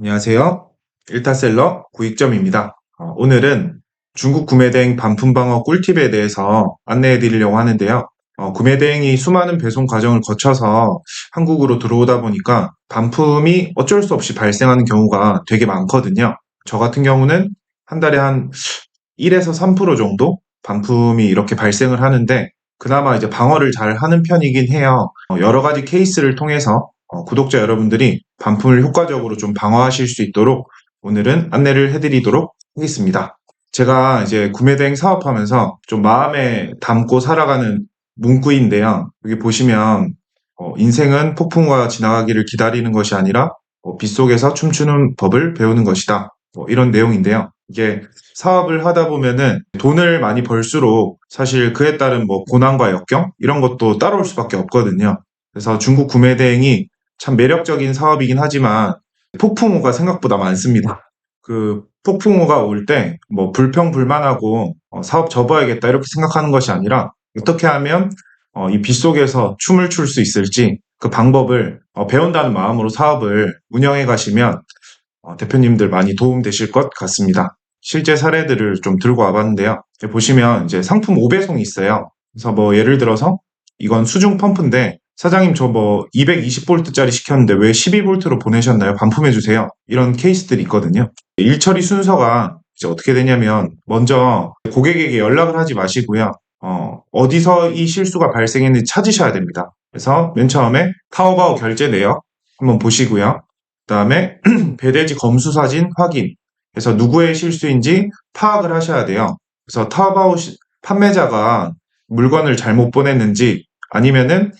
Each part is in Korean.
안녕하세요. 일타셀러 구익점입니다. 어, 오늘은 중국 구매대행 반품방어 꿀팁에 대해서 안내해 드리려고 하는데요. 어, 구매대행이 수많은 배송 과정을 거쳐서 한국으로 들어오다 보니까 반품이 어쩔 수 없이 발생하는 경우가 되게 많거든요. 저 같은 경우는 한 달에 한 1에서 3% 정도 반품이 이렇게 발생을 하는데 그나마 이제 방어를 잘 하는 편이긴 해요. 어, 여러 가지 케이스를 통해서 어, 구독자 여러분들이 반품을 효과적으로 좀 방어하실 수 있도록 오늘은 안내를 해드리도록 하겠습니다. 제가 이제 구매대행 사업하면서 좀 마음에 담고 살아가는 문구인데요. 여기 보시면 어, 인생은 폭풍과 지나가기를 기다리는 것이 아니라 어, 빗속에서 춤추는 법을 배우는 것이다. 뭐 이런 내용인데요. 이게 사업을 하다 보면은 돈을 많이 벌수록 사실 그에 따른 뭐 고난과 역경 이런 것도 따라올 수밖에 없거든요. 그래서 중국 구매 대행이 참 매력적인 사업이긴 하지만 폭풍우가 생각보다 많습니다. 그 폭풍우가 올 때 뭐 불평불만하고 어, 사업 접어야겠다 이렇게 생각하는 것이 아니라 어떻게 하면 어, 이 빗속에서 춤을 출 수 있을지 그 방법을 어, 배운다는 마음으로 사업을 운영해 가시면 어, 대표님들 많이 도움 되실 것 같습니다. 실제 사례들을 좀 들고 와봤는데요. 보시면 이제 상품 5배송이 있어요. 그래서 뭐 예를 들어서 이건 수중 펌프인데 사장님 저 뭐 220볼트짜리 시켰는데 왜 12볼트로 보내셨나요? 반품해 주세요. 이런 케이스들이 있거든요. 일 처리 순서가 이제 어떻게 되냐면 먼저 고객에게 연락을 하지 마시고요. 어, 어디서 이 실수가 발생했는지 찾으셔야 됩니다. 그래서 맨 처음에 타오바오 결제 내역 한번 보시고요. 그다음에 배대지 검수 사진 확인. 그래서 누구의 실수인지 파악을 하셔야 돼요. 그래서 타오바오 시- 판매자가 물건을 잘못 보냈는지 아니면은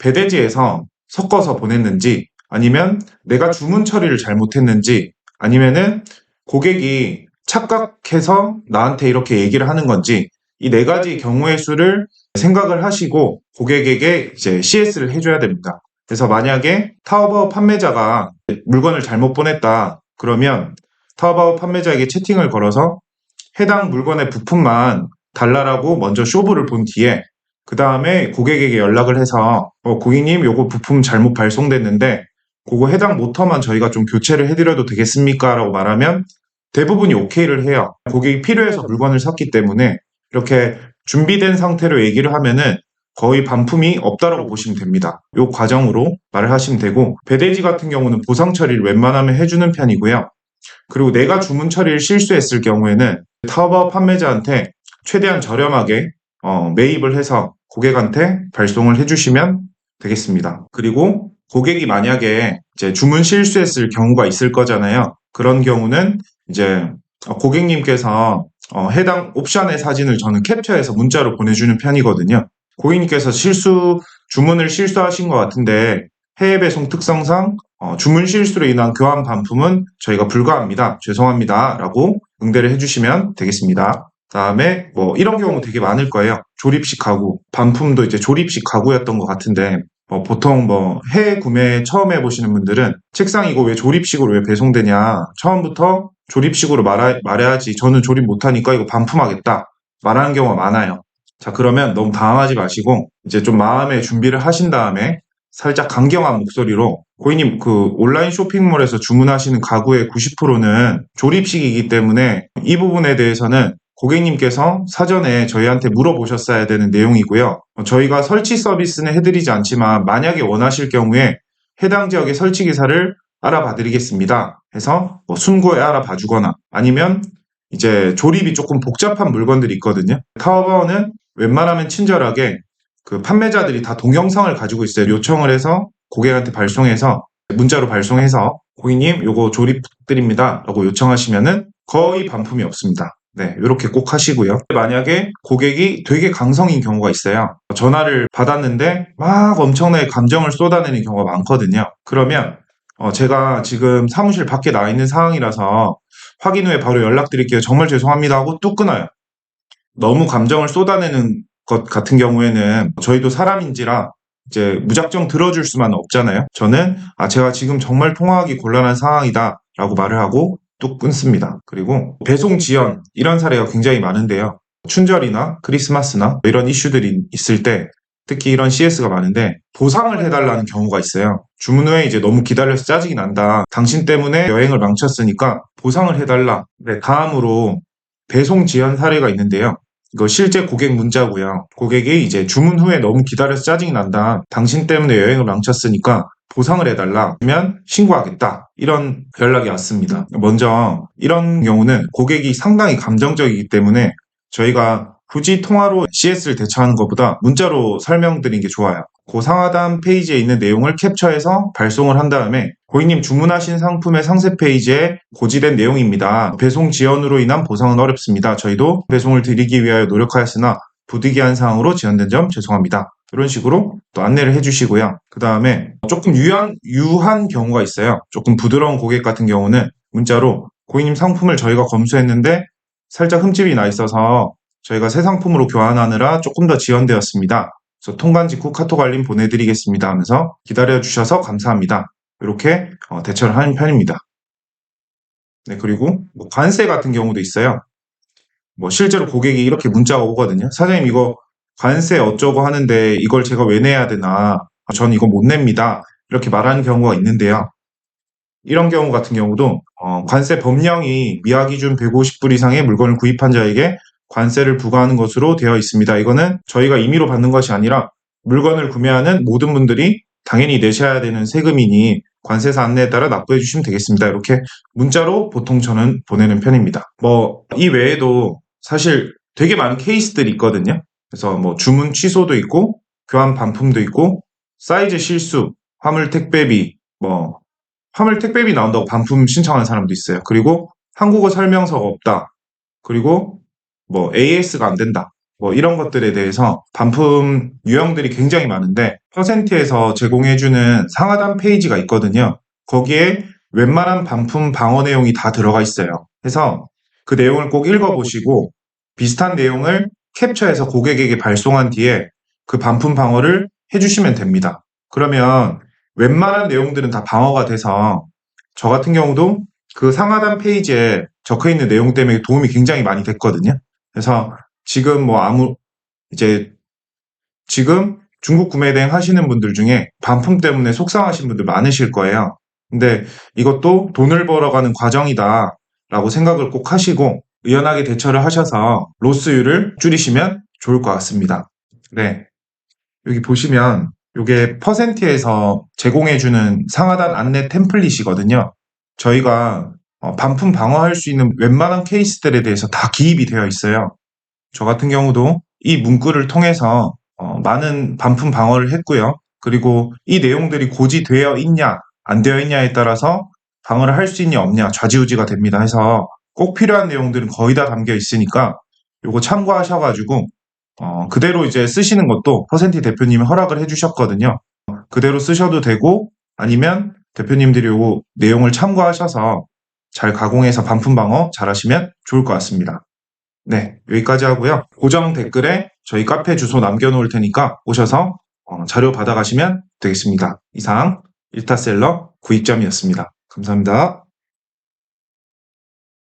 배대지에서 섞어서 보냈는지 아니면 내가 주문 처리를 잘못했는지 아니면은 고객이 착각해서 나한테 이렇게 얘기를 하는 건지 이 네 가지 경우의 수를 생각을 하시고 고객에게 이제 CS를 해줘야 됩니다. 그래서 만약에 타오바오 판매자가 물건을 잘못 보냈다 그러면 타오바오 판매자에게 채팅을 걸어서 해당 물건의 부품만 달라라고 먼저 쇼부를 본 뒤에 그 다음에 고객에게 연락을 해서 어, 고객님 요거 부품 잘못 발송됐는데 그거 해당 모터만 저희가 좀 교체를 해드려도 되겠습니까? 라고 말하면 대부분이 오케이를 해요. 고객이 필요해서 물건을 샀기 때문에 이렇게 준비된 상태로 얘기를 하면은 거의 반품이 없다라고 보시면 됩니다. 요 과정으로 말을 하시면 되고 배대지 같은 경우는 보상 처리를 웬만하면 해주는 편이고요. 그리고 내가 주문 처리를 실수했을 경우에는 타오바오 판매자한테 최대한 저렴하게 어, 매입을 해서 고객한테 발송을 해주시면 되겠습니다. 그리고 고객이 만약에 이제 주문 실수했을 경우가 있을 거잖아요. 그런 경우는 이제 어, 고객님께서 어, 해당 옵션의 사진을 저는 캡처해서 문자로 보내주는 편이거든요. 고객님께서 실수 주문을 실수하신 것 같은데 해외 배송 특성상 어, 주문 실수로 인한 교환 반품은 저희가 불가합니다. 죄송합니다 라고 응대를 해주시면 되겠습니다. 다음에 뭐 이런 경우 되게 많을 거예요. 조립식 가구, 반품도 이제 조립식 가구였던 것 같은데 뭐 보통 뭐 해외 구매 처음 해보시는 분들은 책상 이거 왜 조립식으로 왜 배송되냐 처음부터 조립식으로 말하, 말해야지 저는 조립 못하니까 이거 반품하겠다 말하는 경우가 많아요. 자 그러면 너무 당황하지 마시고 이제 좀 마음의 준비를 하신 다음에 살짝 강경한 목소리로 고객님 그 온라인 쇼핑몰에서 주문하시는 가구의 90%는 조립식이기 때문에 이 부분에 대해서는 고객님께서 사전에 저희한테 물어보셨어야 되는 내용이고요. 어, 저희가 설치 서비스는 해드리지 않지만 만약에 원하실 경우에 해당 지역의 설치 기사를 알아봐 드리겠습니다. 해서 뭐 순고에 알아봐 주거나 아니면 이제 조립이 조금 복잡한 물건들이 있거든요. 타오바오는 웬만하면 친절하게 그 판매자들이 다 동영상을 가지고 있어요. 요청을 해서 고객한테 발송해서 문자로 발송해서 고객님 요거 조립 드립니다 라고 요청하시면은 거의 반품이 없습니다. 네, 이렇게 꼭 하시고요. 만약에 고객이 되게 강성인 경우가 있어요. 전화를 받았는데 막 엄청나게 감정을 쏟아내는 경우가 많거든요. 그러면 어, 제가 지금 사무실 밖에 나와 있는 상황이라서 확인 후에 바로 연락드릴게요. 정말 죄송합니다 하고 뚝 끊어요. 너무 감정을 쏟아내는 것 같은 경우에는 저희도 사람인지라 이제 무작정 들어줄 수만 없잖아요. 저는 아 제가 지금 정말 통화하기 곤란한 상황이다 라고 말을 하고 뚝 끊습니다. 그리고 배송 지연 이런 사례가 굉장히 많은데요. 춘절이나 크리스마스나 이런 이슈들이 있을 때 특히 이런 CS가 많은데 보상을 해달라는 경우가 있어요. 주문 후에 이제 너무 기다려서 짜증이 난다. 당신 때문에 여행을 망쳤으니까 보상을 해달라. 네, 다음으로 배송 지연 사례가 있는데요. 이거 실제 고객 문자고요. 고객이 이제 주문 후에 너무 기다려서 짜증이 난다. 당신 때문에 여행을 망쳤으니까 보상을 해달라. 하면 신고하겠다. 이런 연락이 왔습니다. 먼저 이런 경우는 고객이 상당히 감정적이기 때문에 저희가 굳이 통화로 CS를 대처하는 것보다 문자로 설명드리는 게 좋아요. 그 상하단 페이지에 있는 내용을 캡처해서 발송을 한 다음에 고객님 주문하신 상품의 상세 페이지에 고지된 내용입니다. 배송 지연으로 인한 보상은 어렵습니다. 저희도 배송을 드리기 위하여 노력하였으나 부득이한 사항으로 지연된 점 죄송합니다. 이런 식으로 또 안내를 해주시고요. 그 다음에 조금 유한, 유한 경우가 있어요. 조금 부드러운 고객 같은 경우는 문자로 고객님 상품을 저희가 검수했는데 살짝 흠집이 나 있어서 저희가 새 상품으로 교환하느라 조금 더 지연되었습니다. 그래서 통관 직후 카톡 알림 보내드리겠습니다 하면서 기다려주셔서 감사합니다. 이렇게 어, 대처를 하는 편입니다. 네, 그리고 뭐 관세 같은 경우도 있어요. 뭐 실제로 고객이 이렇게 문자가 오거든요. 사장님 이거 관세 어쩌고 하는데 이걸 제가 왜 내야 되나? 아, 전 이거 못 냅니다. 이렇게 말하는 경우가 있는데요. 이런 경우 같은 경우도 어, 관세 법령이 미화 기준 150불 이상의 물건을 구입한 자에게 관세를 부과하는 것으로 되어 있습니다. 이거는 저희가 임의로 받는 것이 아니라 물건을 구매하는 모든 분들이 당연히 내셔야 되는 세금이니 관세사 안내에 따라 납부해 주시면 되겠습니다. 이렇게 문자로 보통 저는 보내는 편입니다. 뭐 이 외에도 사실 되게 많은 케이스들이 있거든요. 그래서 뭐 주문 취소도 있고 교환 반품도 있고 사이즈 실수, 화물 택배비, 뭐 화물 택배비 나온다고 반품 신청하는 사람도 있어요. 그리고 한국어 설명서가 없다. 그리고 뭐 AS가 안 된다. 뭐 이런 것들에 대해서 반품 유형들이 굉장히 많은데 퍼센트에서 제공해주는 상하단 페이지가 있거든요. 거기에 웬만한 반품 방어 내용이 다 들어가 있어요. 그래서 그 내용을 꼭 읽어보시고 비슷한 내용을 캡처해서 고객에게 발송한 뒤에 그 반품 방어를 해주시면 됩니다. 그러면 웬만한 내용들은 다 방어가 돼서 저 같은 경우도 그 상하단 페이지에 적혀 있는 내용 때문에 도움이 굉장히 많이 됐거든요. 그래서 지금 뭐 아무 이제 지금 중국 구매 대행 하시는 분들 중에 반품 때문에 속상하신 분들 많으실 거예요. 근데 이것도 돈을 벌어가는 과정이다 라고 생각을 꼭 하시고 의연하게 대처를 하셔서 로스율을 줄이시면 좋을 것 같습니다. 네. 여기 보시면 이게 퍼센트에서 제공해주는 상하단 안내 템플릿이거든요. 저희가 어, 반품 방어할 수 있는 웬만한 케이스들에 대해서 다 기입이 되어 있어요. 저 같은 경우도 이 문구를 통해서 어, 많은 반품 방어를 했고요. 그리고 이 내용들이 고지되어 있냐, 안 되어 있냐에 따라서 방어를 할 수 있냐 없냐 좌지우지가 됩니다. 해서 꼭 필요한 내용들은 거의 다 담겨 있으니까 요거 참고하셔가지고 어, 그대로 이제 쓰시는 것도 퍼센트 대표님이 허락을 해주셨거든요. 그대로 쓰셔도 되고 아니면 대표님들이 요 내용을 참고하셔서 잘 가공해서 반품 방어 잘 하시면 좋을 것 같습니다. 네, 여기까지 하고요. 고정 댓글에 저희 카페 주소 남겨놓을 테니까 오셔서 어, 자료 받아가시면 되겠습니다. 이상 일타셀러 구입점이었습니다. 감사합니다.